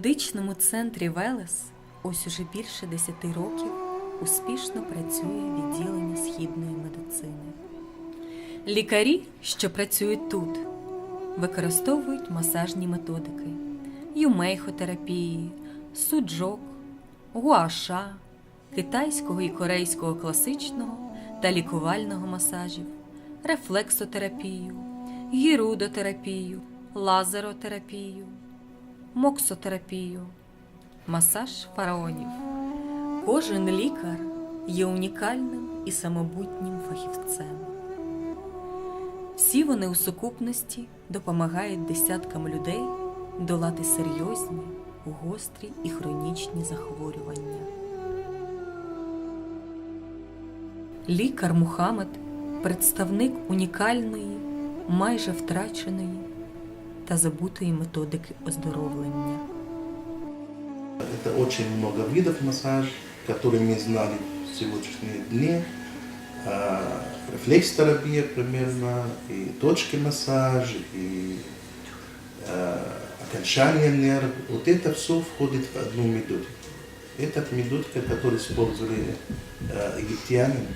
медичному центрі Велес ось уже більше 10 років успішно працює відділення східної медицини. Лікарі, що працюють тут, використовують масажні методики, юмейхотерапії, суджок, гуаша, китайського і корейського класичного та лікувального масажів, рефлексотерапію, гірудотерапію, лазеротерапію, моксотерапію, масаж фараонів. Кожен лікар є унікальним і самобутнім фахівцем. Всі вони у сукупності допомагають десяткам людей долати серйозні, гострі і хронічні захворювання. Лікар Мухаммед представник унікальної, майже втраченої та забутої методики оздоровлення. Это очень много видов массажа, которые мы знали в сегодняшние дни. А, Рефлекс-терапия примерно, и точки массажа, и а, окончание нерв. Вот это все входит в одну методику. Это методика, которую использовали а, египтяне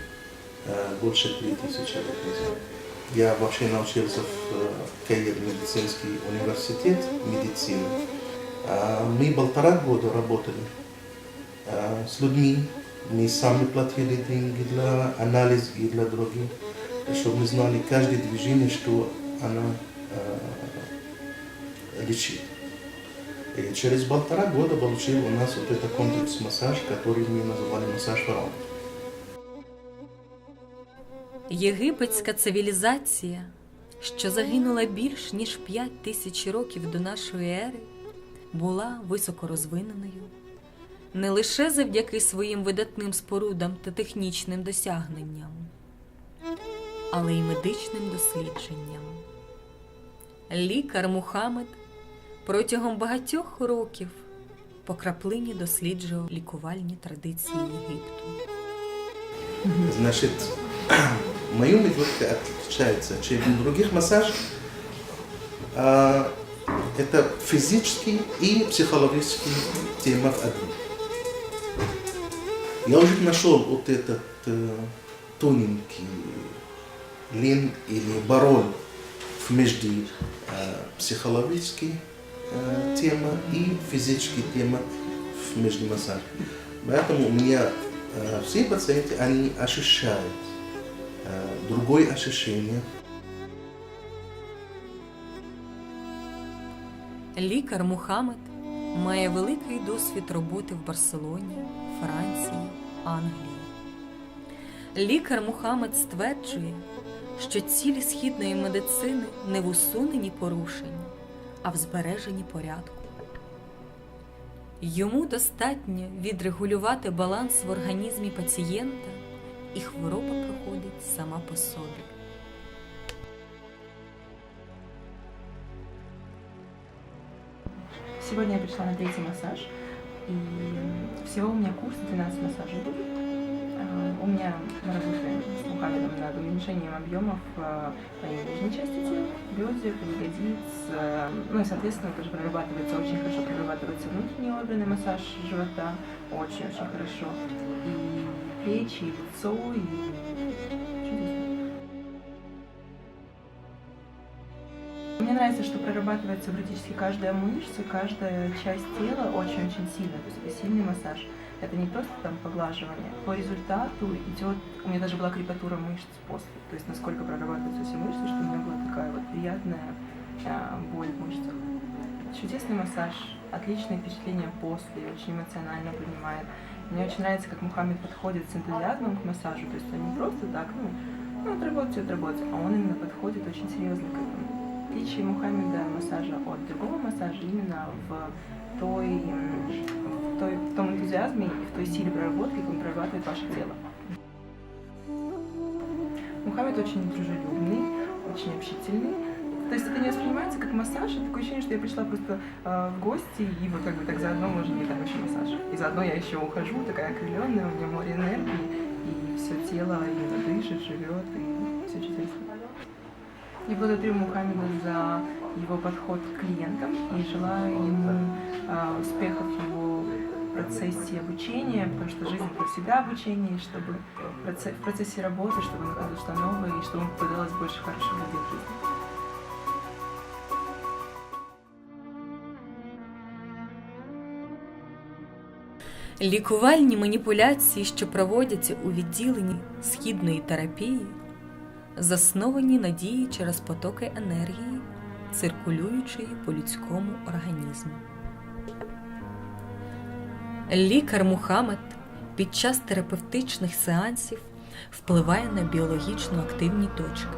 а, больше 3000 лет назад. Я вообще научился в э, Каир медицинский университет медицины. А, Мы полтора года работали а, с людьми. Мы сами платили деньги для анализа и для других, чтобы мы знали каждое движение, что она а, лечит. И через полтора года получил у нас вот этот комплекс массаж, который мы называли массаж фараона. Єгипетська цивілізація, що загинула більш ніж 5 тисяч років до нашої ери, була високорозвиненою не лише завдяки своїм видатним спорудам та технічним досягненням, але й медичним дослідженням. Лікар Мухаммед протягом багатьох років по краплині досліджував лікувальні традиції Єгипту. Значит, мою методика отличается, чем у других массажей. А, Это физический и психологический тема в одном. Я уже нашел вот этот тоненький лин или барон в между психологической тема и физической тема в между массаже. Поэтому у меня э, все пациенты, они ощущают другое ощущение. Лікар Мухаммед має великий досвід роботи в Барселоні, Франції, Англії. Лікар Мухаммед стверджує, що цілі східної медицини не в усуненні порушень, а в збереженні порядку. Йому достатньо відрегулювати баланс в організмі пацієнта, і хвороба проходить сама по собі. Сегодня я пришла на третий массаж. И всего у меня курс 12 массажей будет. А, У меня мы работаем с Мухаммедом над уменьшением объемов а, по нижней части тела, бедер, ягодиц. а, Ну и, соответственно, тоже прорабатывается очень хорошо, прорабатывается внутренний органы, массаж живота очень-очень хорошо. И плечи, и лицо, и. Мне нравится, что прорабатывается практически каждая мышца, каждая часть тела очень-очень сильно. То есть это сильный массаж. Это не просто там поглаживание. По результату идет... У меня даже была крепатура мышц после. То есть насколько прорабатываются все мышцы, что у меня была такая вот приятная а, боль в мышцах. Чудесный массаж, отличное впечатление после, очень эмоционально принимает. Мне очень нравится, как Мухаммед подходит с энтузиазмом к массажу. То есть он не просто так, ну, ну отработать, отработать, а он именно подходит очень серьезно к этому отличие Мухаммеда массажа от другого массажа именно в той, в, той, в том энтузиазме и в той силе проработки, как он прорабатывает ваше тело. Мухаммед очень дружелюбный, очень общительный. То есть это не воспринимается как массаж, это такое ощущение, что я пришла просто э, в гости, и вот как бы так заодно может быть там еще массаж. И заодно я еще ухожу, такая окрыленная, у меня море энергии, и все тело именно дышит, живет, и все чудесно. Я благодарю Мухаммеда за его подход к клиентам и желаю ему а, успехов в его процессе обучения, потому что жизнь это всегда обучение, и чтобы в проце- в процессе работы, чтобы находить что новое, и чтобы ему попадалось больше хороших людей в жизни. Лікувальні маніпуляції, що проводяться у відділенні східної терапії, засновані на дії через потоки енергії, циркулюючої по людському організму. Лікар Мухаммед під час терапевтичних сеансів впливає на біологічно активні точки,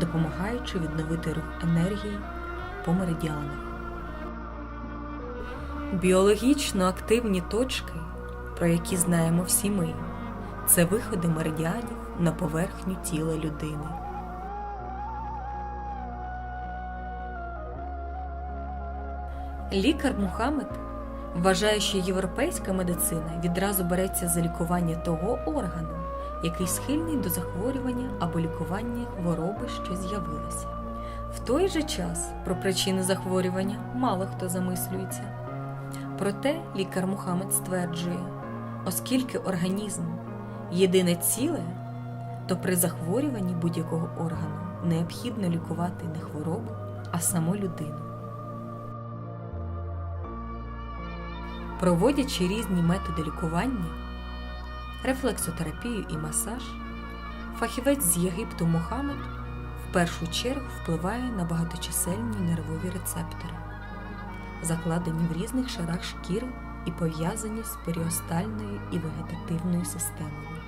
допомагаючи відновити рух енергії по меридіанах. Біологічно активні точки, про які знаємо всі ми, це виходи меридіанів на поверхню тіла людини. Лікар Мухаммед вважає, що європейська медицина відразу береться за лікування того органу, який схильний до захворювання або лікування хвороби, що з'явилася. В той же час про причини захворювання мало хто замислюється. Проте лікар Мухаммед стверджує, оскільки організм єдине ціле, то при захворюванні будь-якого органу необхідно лікувати не хворобу, а саму людину. Проводячи різні методи лікування, рефлексотерапію і масаж, фахівець з Єгипту Мухаммед в першу чергу впливає на багаточисельні нервові рецептори закладені в різних шарах шкіри і пов'язані з періостальною і вегетативною системами.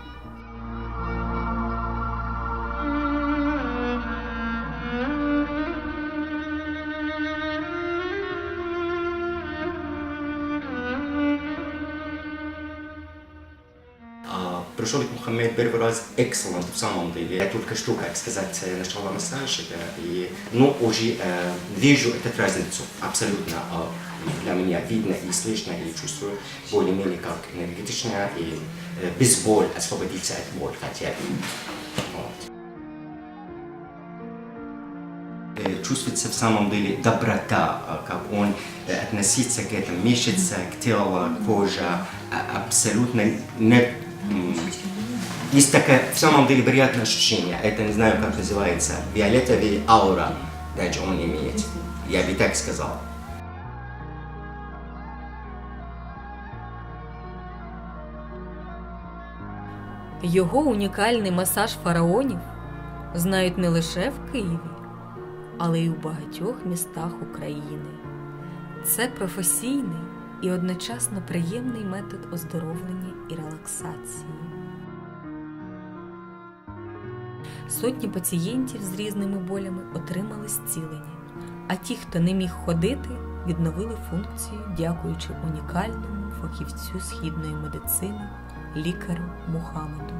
Пришел к Мухаммед первый раз excellent в самом деле. Я только что, как сказать, э, начала массаж, да, и, ну, уже э, вижу эту разницу абсолютно э, для меня видно и слышно, и чувствую более-менее как энергетично и э, без боли, освободиться от боли хотя бы. Вот. Э, чувствуется в самом деле доброта, а, как он э, относится к этому, мешается к телу, кожа, а- абсолютно не... м, Есть такое, в самом деле, приятное ощущение, это не знаю, как называется, фиолетовый аура, даже он имеет, я бы так сказал. Його унікальний масаж фараонів знають не лише в Києві, але й у багатьох містах України. Це професійний і одночасно приємний метод оздоровлення і релаксації. Сотні пацієнтів з різними болями отримали зцілення, а ті, хто не міг ходити, відновили функцію, дякуючи унікальному фахівцю східної медицини лікарю Мухаммеду.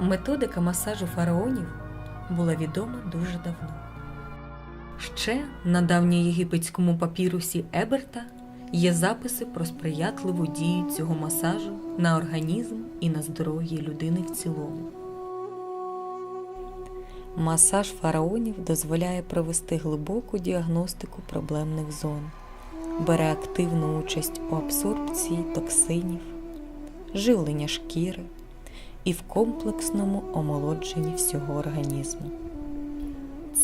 Методика масажу фараонів була відома дуже давно. Ще на давньоєгипетському папірусі Еберта є записи про сприятливу дію цього масажу на організм і на здоров'я людини в цілому. Масаж фараонів дозволяє провести глибоку діагностику проблемних зон, бере активну участь у абсорбції токсинів, живлення шкіри і в комплексному омолодженні всього організму.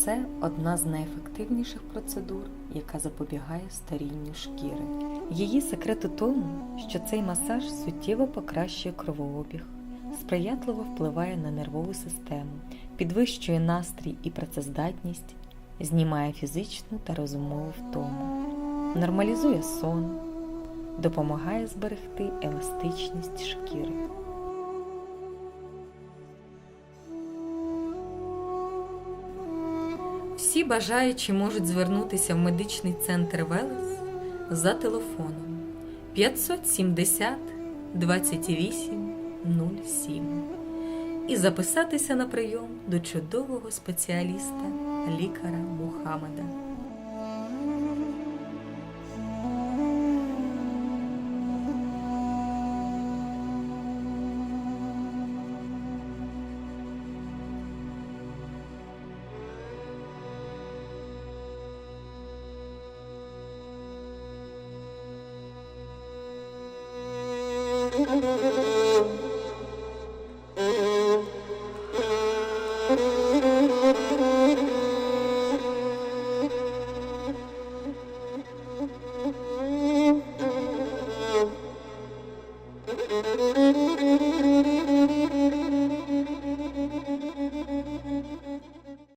Це одна з найефективніших процедур, яка запобігає старінню шкіри. Її секрет у тому, що цей масаж суттєво покращує кровообіг, сприятливо впливає на нервову систему, підвищує настрій і працездатність, знімає фізичну та розумову втому, нормалізує сон, допомагає зберегти еластичність шкіри. Всі бажаючі можуть звернутися в медичний центр Велес за телефоном 570 28 07 і записатися на прийом до чудового спеціаліста лікаря Мухаммеда.